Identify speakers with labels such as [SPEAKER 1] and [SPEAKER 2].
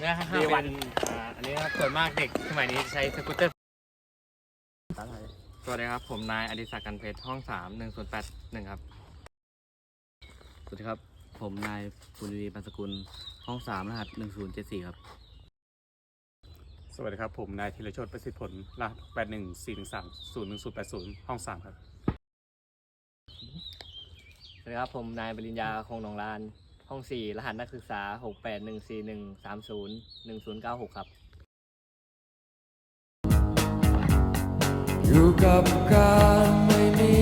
[SPEAKER 1] เนี่ยครับเป็นอ่าอันนี้นะครับส่วนมากเด็กสมัยนี้ใช้สกูตเตอร์ สวัสดีครับ ผมนายอดิศักดิ์กันเพชรห้องสามหนึ่งศูนย์แปดหนึ่งครับ
[SPEAKER 2] สวัสดีครับ ผมนายปุณวีปันสกุล ห้องสามรหัสหนึ่งศูนย์เจ็ดสี่ครับ
[SPEAKER 3] สวัสดีครับ ผมนายธีรโชตประสิทธิ์ผลรหัส8 1 4 1 3 0 1 0 8 0ห้อง3ครับ
[SPEAKER 1] สวัสดีครับ ผมนายปริญญาคงหนองลาน ห้องสี่รหัสนักศึกษาหกแปดหนึ่งสี่หนึ่งสามศูนย์หนึ่งศูนย์เก้าหกครับ
[SPEAKER 4] อยู่กับการไม่มี